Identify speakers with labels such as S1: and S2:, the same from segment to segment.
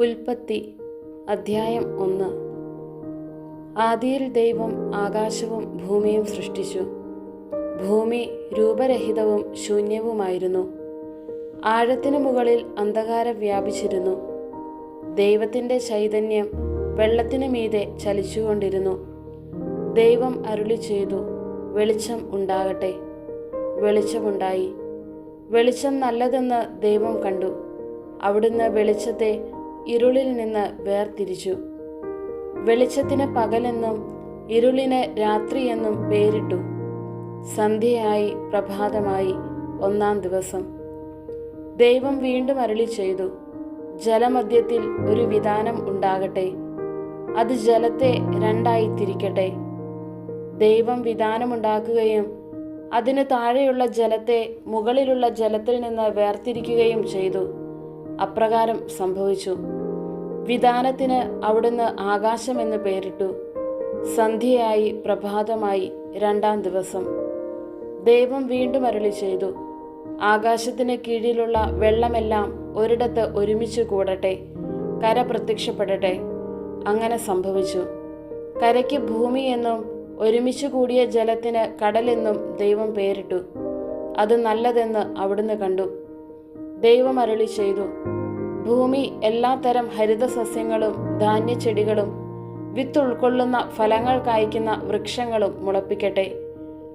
S1: ഉൽപ്പത്തി അധ്യായം ഒന്ന്. ആദിയിൽ ദൈവം ആകാശവും ഭൂമിയും സൃഷ്ടിച്ചു. ഭൂമി രൂപരഹിതവും ശൂന്യവുമായിരുന്നു. ആഴത്തിന് മുകളിൽ അന്ധകാരം വ്യാപിച്ചിരുന്നു. ദൈവത്തിന്റെ ചൈതന്യം വെള്ളത്തിനു മീതെ ചലിച്ചുകൊണ്ടിരുന്നു. ദൈവം അരുളി ചെയ്തു വെളിച്ചം ഉണ്ടാകട്ടെ. വെളിച്ചമുണ്ടായി. വെളിച്ചം നല്ലതെന്ന് ദൈവം കണ്ടു. അവിടുന്ന് വെളിച്ചത്തെ ഇരുളിൽ നിന്ന് വേർതിരിച്ചു. വെളിച്ചത്തിന് പകലെന്നും ഇരുളിന് രാത്രിയെന്നും പേരിട്ടു. സന്ധ്യയായി പ്രഭാതമായി ഒന്നാം ദിവസം. ദൈവം വീണ്ടും അരളി ചെയ്തു ജലമധ്യത്തിൽ ഒരു വിധാനം ഉണ്ടാകട്ടെ അത് ജലത്തെ രണ്ടായി തിരിക്കട്ടെ ദൈവം വിധാനമുണ്ടാക്കുകയും അതിന് താഴെയുള്ള ജലത്തെ മുകളിലുള്ള ജലത്തിൽ നിന്ന് വേർതിരിക്കുകയും ചെയ്തു. അപ്രകാരം സംഭവിച്ചു. വിധാനത്തിന് അവിടുന്ന് ആകാശമെന്ന് പേരിട്ടു. സന്ധ്യയായി പ്രഭാതമായി രണ്ടാം ദിവസം. ദൈവം വീണ്ടും അരുളി ചെയ്തു ആകാശത്തിന് കീഴിലുള്ള വെള്ളമെല്ലാം ഒരിടത്ത് ഒരുമിച്ച് കൂടട്ടെ കര പ്രത്യക്ഷപ്പെടട്ടെ. അങ്ങനെ സംഭവിച്ചു. കരയ്ക്ക് ഭൂമി എന്നും ഒരുമിച്ച് കൂടിയ ജലത്തിന് കടലെന്നും ദൈവം പേരിട്ടു. അത് നല്ലതെന്ന് അവിടുന്ന് കണ്ടു. ദൈവം അരളി ചെയ്തു ഭൂമി എല്ലാത്തരം ഹരിതസസ്യങ്ങളും ധാന്യച്ചെടികളും വിത്ത് ഉൾക്കൊള്ളുന്ന ഫലങ്ങൾ കായ്ക്കുന്ന വൃക്ഷങ്ങളും മുളപ്പിക്കട്ടെ.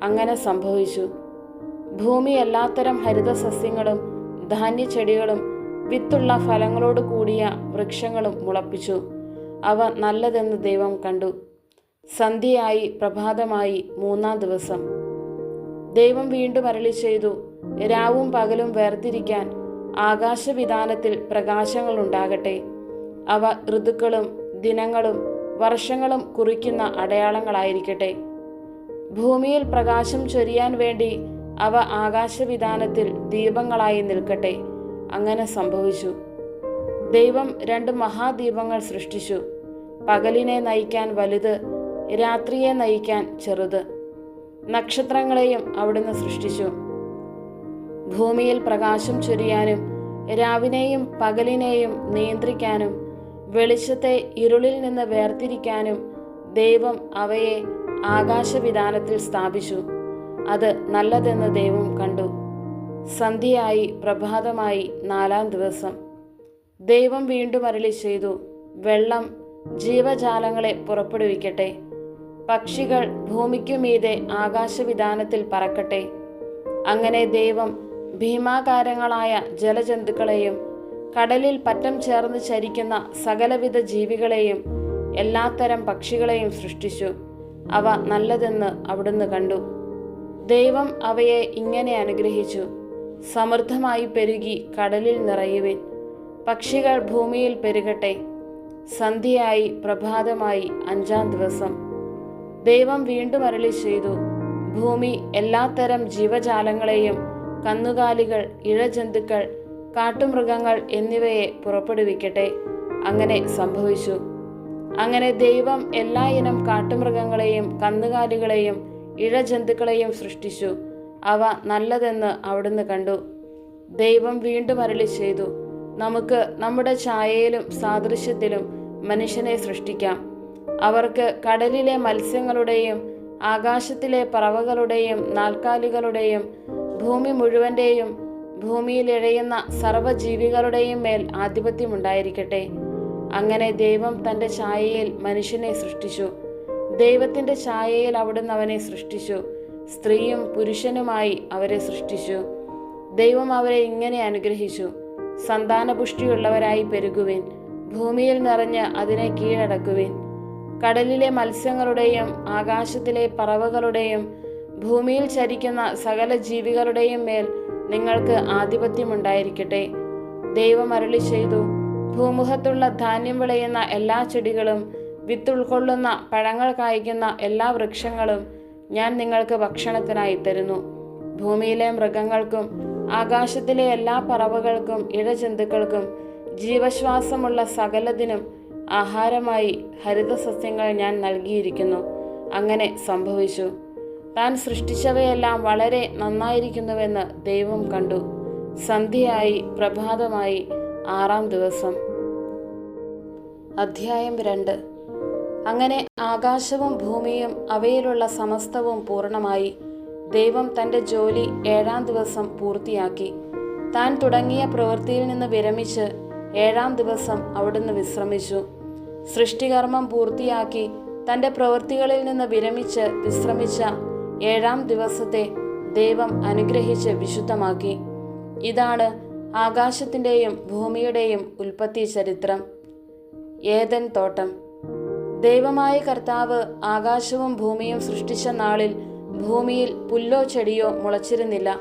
S1: അങ്ങനെ സംഭവിച്ചു. ഭൂമി എല്ലാത്തരം ഹരിതസസ്യങ്ങളും ധാന്യച്ചെടികളും വിത്തുള്ള ഫലങ്ങളോട് കൂടിയ വൃക്ഷങ്ങളും മുളപ്പിച്ചു. അവ നല്ലതെന്ന് ദൈവം കണ്ടു. സന്ധ്യയായി പ്രഭാതമായി മൂന്നാം ദിവസം. ദൈവം വീണ്ടും അരളി ചെയ്തു. രാവും പകലും വേർതിരിക്കാൻ ആകാശവിധാനത്തിൽ പ്രകാശങ്ങൾ ഉണ്ടാകട്ടെ അവ ഋതുക്കളും ദിനങ്ങളും വർഷങ്ങളും കുറിക്കുന്ന അടയാളങ്ങളായിരിക്കട്ടെ. ഭൂമിയിൽ പ്രകാശം ചൊരിയാൻ വേണ്ടി അവ ആകാശവിധാനത്തിൽ ദീപങ്ങളായി നിൽക്കട്ടെ. അങ്ങനെ സംഭവിച്ചു. ദൈവം രണ്ട് മഹാദീപങ്ങൾ സൃഷ്ടിച്ചു. പകലിനെ നയിക്കാൻ വലുത് രാത്രിയെ നയിക്കാൻ ചെറുത്. നക്ഷത്രങ്ങളെയും അവിടുന്ന് സൃഷ്ടിച്ചു. ഭൂമിയിൽ പ്രകാശം ചൊരിയാനും രാവിനെയും പകലിനെയും നിയന്ത്രിക്കാനും വെളിച്ചത്തെ ഇരുളിൽ നിന്ന് വേർതിരിക്കാനും ദൈവം അവയെ ആകാശവിധാനത്തിൽ സ്ഥാപിച്ചു. അത് നല്ലതെന്ന് ദൈവം കണ്ടു. സന്ധ്യയായി പ്രഭാതമായി നാലാം ദിവസം. ദൈവം വീണ്ടും അരളി ചെയ്തു വെള്ളം ജീവജാലങ്ങളെ പുറപ്പെടുവിക്കട്ടെ. പക്ഷികൾ ഭൂമിക്കുമീതെ ആകാശവിധാനത്തിൽ പറക്കട്ടെ. അങ്ങനെ ദൈവം ഭീമാകാരങ്ങളായ ജലജന്തുക്കളെയും കടലിൽ പറ്റം ചേർന്ന് ചരിക്കുന്ന സകലവിധ ജീവികളെയും എല്ലാത്തരം പക്ഷികളെയും സൃഷ്ടിച്ചു. അവ നല്ലതെന്ന് അവിടുന്ന് കണ്ടു. ദൈവം അവയെ ഇങ്ങനെ അനുഗ്രഹിച്ചു. സമൃദ്ധമായി പെരുകി കടലിൽ നിറയുവിൻ. പക്ഷികൾ ഭൂമിയിൽ പെരുകട്ടെ. സന്ധ്യയായി പ്രഭാതമായി അഞ്ചാം ദിവസം. ദൈവം വീണ്ടും അരളി ചെയ്തു. ഭൂമി എല്ലാത്തരം ജീവജാലങ്ങളെയും കന്നുകാലികൾ ഇഴജന്തുക്കൾ കാട്ടുമൃഗങ്ങൾ എന്നിവയെ പുറപ്പെടുവിക്കട്ടെ. അങ്ങനെ സംഭവിച്ചു. അങ്ങനെ ദൈവം എല്ലാ ഇനം കാട്ടുമൃഗങ്ങളെയും കന്നുകാലികളെയും ഇഴജന്തുക്കളെയും സൃഷ്ടിച്ചു. അവ നല്ലതെന്ന് അവിടുന്ന് കണ്ടു. ദൈവം വീണ്ടും അരളി ചെയ്തു. നമുക്ക് നമ്മുടെ ഛായയിലും സാദൃശ്യത്തിലും മനുഷ്യനെ സൃഷ്ടിക്കാം. അവർക്ക് കടലിലെ മത്സ്യങ്ങളുടെയും ആകാശത്തിലെ പറവകളുടെയും നാൽക്കാലികളുടെയും ഭൂമി മുഴുവന്റെയും ഭൂമിയിൽ ഇഴയുന്ന സർവജീവികളുടെയും മേൽ ആധിപത്യമുണ്ടായിരിക്കട്ടെ. അങ്ങനെ ദൈവം തന്റെ ഛായയിൽ മനുഷ്യനെ സൃഷ്ടിച്ചു. ദൈവത്തിന്റെ ഛായയിൽ അവിടുന്ന് അവനെ സൃഷ്ടിച്ചു. സ്ത്രീയും പുരുഷനുമായി അവരെ സൃഷ്ടിച്ചു. ദൈവം അവരെ ഇങ്ങനെ അനുഗ്രഹിച്ചു. സന്താനപുഷ്ടിയുള്ളവരായി പെരുകുവിൻ. ഭൂമിയിൽ നിറഞ്ഞ് അതിനെ കീഴടക്കുവിൻ. കടലിലെ മത്സ്യങ്ങളുടെയും ആകാശത്തിലെ പറവകളുടെയും ഭൂമിയിൽ ചരിക്കുന്ന സകല ജീവികളുടെയും മേൽ നിങ്ങൾക്ക് ആധിപത്യമുണ്ടായിരിക്കട്ടെ. ദൈവം അരളി ചെയ്തു ഭൂമുഖത്തുള്ള ധാന്യം വിളയുന്ന എല്ലാ ചെടികളും വിത്തുൾക്കൊള്ളുന്ന പഴങ്ങൾ കായ്ക്കുന്ന എല്ലാ വൃക്ഷങ്ങളും ഞാൻ നിങ്ങൾക്ക് ഭക്ഷണത്തിനായി തരുന്നു. ഭൂമിയിലെ മൃഗങ്ങൾക്കും ആകാശത്തിലെ എല്ലാ പറവകൾക്കും ഇഴജന്തുക്കൾക്കും ജീവശ്വാസമുള്ള സകലതിനും ആഹാരമായി ഹരിതസസ്യങ്ങൾ ഞാൻ നൽകിയിരിക്കുന്നു. അങ്ങനെ സംഭവിച്ചു. താൻ സൃഷ്ടിച്ചവയെല്ലാം വളരെ നന്നായിരിക്കുന്നുവെന്ന് ദൈവം കണ്ടു. സന്ധ്യയായി പ്രഭാതമായി ആറാം ദിവസം. അധ്യായം രണ്ട്. അങ്ങനെ ആകാശവും ഭൂമിയും അവയിലുള്ള സമസ്തവും പൂർണമായി. ദൈവം തന്റെ ജോലി ഏഴാം ദിവസം പൂർത്തിയാക്കി. താൻ തുടങ്ങിയ പ്രവൃത്തിയിൽ നിന്ന് വിരമിച്ച് ഏഴാം ദിവസം അവിടുന്ന് വിശ്രമിച്ചു. സൃഷ്ടികർമ്മം പൂർത്തിയാക്കി തന്റെ പ്രവൃത്തികളിൽ നിന്ന് വിരമിച്ച് വിശ്രമിച്ച ഏഴാം ദിവസത്തെ ദൈവം അനുഗ്രഹിച്ച് വിശുദ്ധമാക്കി. ഇതാണ് ആകാശത്തിന്റെയും ഭൂമിയുടെയും ഉൽപ്പത്തി ചരിത്രം. ഏതൻ തോട്ടം. ദൈവമായ കർത്താവ് ആകാശവും ഭൂമിയും സൃഷ്ടിച്ച നാളിൽ ഭൂമിയിൽ പുല്ലോ ചെടിയോ മുളച്ചിരുന്നില്ല.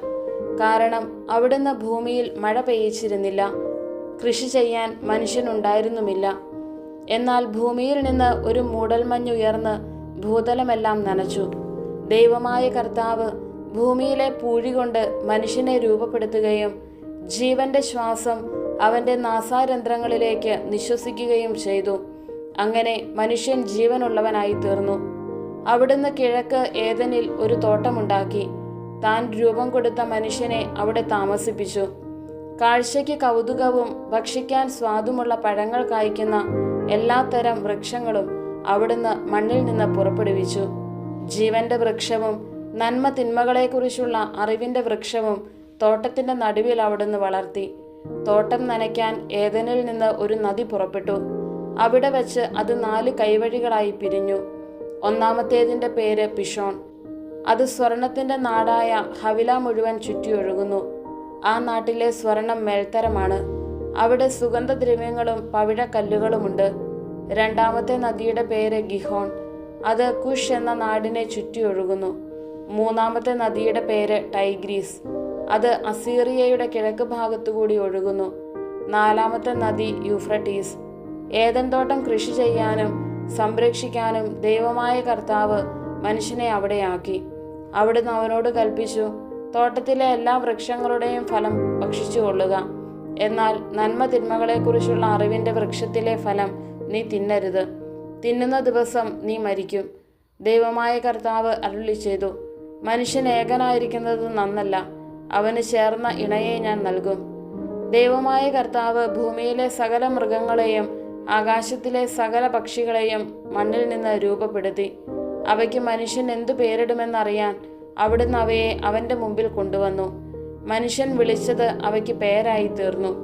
S1: കാരണം അവിടുന്ന് ഭൂമിയിൽ മഴ പെയ്യിച്ചിരുന്നില്ല. കൃഷി ചെയ്യാൻ മനുഷ്യനുണ്ടായിരുന്നുമില്ല. എന്നാൽ ഭൂമിയിൽ നിന്ന് ഒരു മൂടൽമഞ്ഞുയർന്ന് ഭൂതലമെല്ലാം നനച്ചു. ദൈവമായ കർത്താവ് ഭൂമിയിലെ പൂഴി കൊണ്ട് മനുഷ്യനെ രൂപപ്പെടുത്തുകയും ജീവന്റെ ശ്വാസം അവന്റെ നാസാരന്ധ്രങ്ങളിലേക്ക് നിശ്വസിക്കുകയും ചെയ്തു. അങ്ങനെ മനുഷ്യൻ ജീവനുള്ളവനായി തീർന്നു അവിടുന്ന് കിഴക്ക് ഏതനിൽ ഒരു തോട്ടമുണ്ടാക്കി. താൻ രൂപം കൊടുത്ത മനുഷ്യനെ അവിടെ താമസിപ്പിച്ചു. കാഴ്ചയ്ക്ക് കൗതുകവും ഭക്ഷിക്കാൻ സ്വാദുമുള്ള പഴങ്ങൾ കായ്ക്കുന്ന എല്ലാത്തരം വൃക്ഷങ്ങളും അവിടുന്ന് മണ്ണിൽ നിന്ന് പുറപ്പെടുവിച്ചു. ജീവന്റെ വൃക്ഷവും നന്മ തിന്മകളെക്കുറിച്ചുള്ള അറിവിന്റെ വൃക്ഷവും തോട്ടത്തിന്റെ നടുവിൽ അവിടുന്ന് വളർത്തി. തോട്ടം നനയ്ക്കാൻ ഏതനിൽ നിന്ന് ഒരു നദി പുറപ്പെട്ടു. അവിടെ വെച്ച് അത് നാല് കൈവഴികളായി പിരിഞ്ഞു. ഒന്നാമത്തേതിന്റെ പേര് പിഷോൺ അത് സ്വർണത്തിന്റെ നാടായ ഹവില മുഴുവൻ ചുറ്റിയൊഴുകുന്നു. ആ നാട്ടിലെ സ്വർണം മേൽത്തരമാണ്. അവിടെ സുഗന്ധദ്രവ്യങ്ങളും പവിഴക്കല്ലുകളുമുണ്ട്. രണ്ടാമത്തെ നദിയുടെ പേര് ഗിഹോൺ. അത് കുഷ് എന്ന നാടിനെ ചുറ്റിയൊഴുകുന്നു മൂന്നാമത്തെ നദിയുടെ പേര് ടൈഗ്രീസ്. അത് അസീറിയയുടെ കിഴക്ക് ഭാഗത്തുകൂടി ഒഴുകുന്നു. നാലാമത്തെ നദി യൂഫ്രട്ടീസ്. ഏതൻ തോട്ടം കൃഷി ചെയ്യാനും സംരക്ഷിക്കാനും ദൈവമായ കർത്താവ് മനുഷ്യനെ അവിടെയാക്കി. അവിടുന്ന് അവനോട് കൽപ്പിച്ചു തോട്ടത്തിലെ എല്ലാ വൃക്ഷങ്ങളുടെയും ഫലം ഭക്ഷിച്ചു കൊള്ളുക. എന്നാൽ നന്മ തിന്മകളെക്കുറിച്ചുള്ള അറിവിന്റെ വൃക്ഷത്തിലെ ഫലം നീ തിന്നരുത്. തിന്നുന്ന ദിവസം നീ മരിക്കും. ദൈവമായ കർത്താവ് അരുളി ചെയ്തു. മനുഷ്യൻ ഏകനായിരിക്കുന്നത് നന്നല്ല. അവന് ചേർന്ന ഇണയെ ഞാൻ നൽകും. ദൈവമായ കർത്താവ് ഭൂമിയിലെ സകല മൃഗങ്ങളെയും ആകാശത്തിലെ സകല പക്ഷികളെയും മണ്ണിൽ നിന്ന് രൂപപ്പെടുത്തി. അവയ്ക്ക് മനുഷ്യൻ എന്തു പേരിടുമെന്നറിയാൻ അവിടുന്ന് അവയെ അവന്റെ മുമ്പിൽ കൊണ്ടുവന്നു. മനുഷ്യൻ വിളിച്ചത് അവയ്ക്ക് പേരായി തീർന്നു.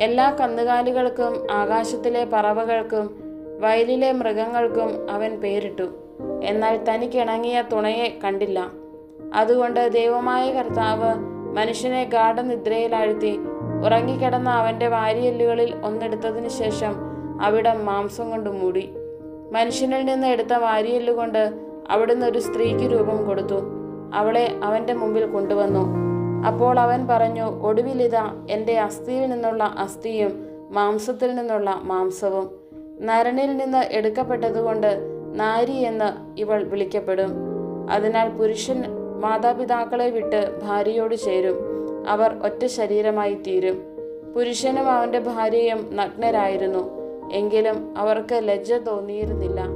S1: എല്ലാ കന്നുകാലികൾക്കും ആകാശത്തിലെ പറവകൾക്കും വയലിലെ മൃഗങ്ങൾക്കും അവൻ പേരിട്ടു. എന്നാൽ തനിക്കിണങ്ങിയ തുണയെ കണ്ടില്ല. അതുകൊണ്ട് ദൈവമായ കർത്താവ് മനുഷ്യനെ ഗാഠനിദ്രയിലാഴ്ത്തി ഉറങ്ങിക്കിടന്ന അവന്റെ വാരിയെല്ലുകളിൽ ഒന്നെടുത്തതിനു ശേഷം അവിടം മാംസം കൊണ്ട് മൂടി. മനുഷ്യനിൽ നിന്ന് എടുത്ത വാരിയെല്ലുകൊണ്ട് അവിടുന്ന് ഒരു സ്ത്രീക്ക് രൂപം കൊടുത്തു. അവളെ അവന്റെ മുമ്പിൽ കൊണ്ടുവന്നു. അപ്പോൾ അവൻ പറഞ്ഞു ഒടുവിലിതാ എന്റെ അസ്ഥിയിൽ നിന്നുള്ള അസ്ഥിയും മാംസത്തിൽ നിന്നുള്ള മാംസവും. നരനിൽ നിന്ന് എടുക്കപ്പെട്ടതുകൊണ്ട് നാരി എന്ന് ഇവൾ വിളിക്കപ്പെടും. അതിനാൽ പുരുഷൻ മാതാപിതാക്കളെ വിട്ട് ഭാര്യയോട് ചേരും. അവർ ഒറ്റ ശരീരമായി തീരും. പുരുഷനും അവന്റെ ഭാര്യയും നഗ്നരായിരുന്നു. എങ്കിലും അവർക്ക് ലജ്ജ തോന്നിയിരുന്നില്ല.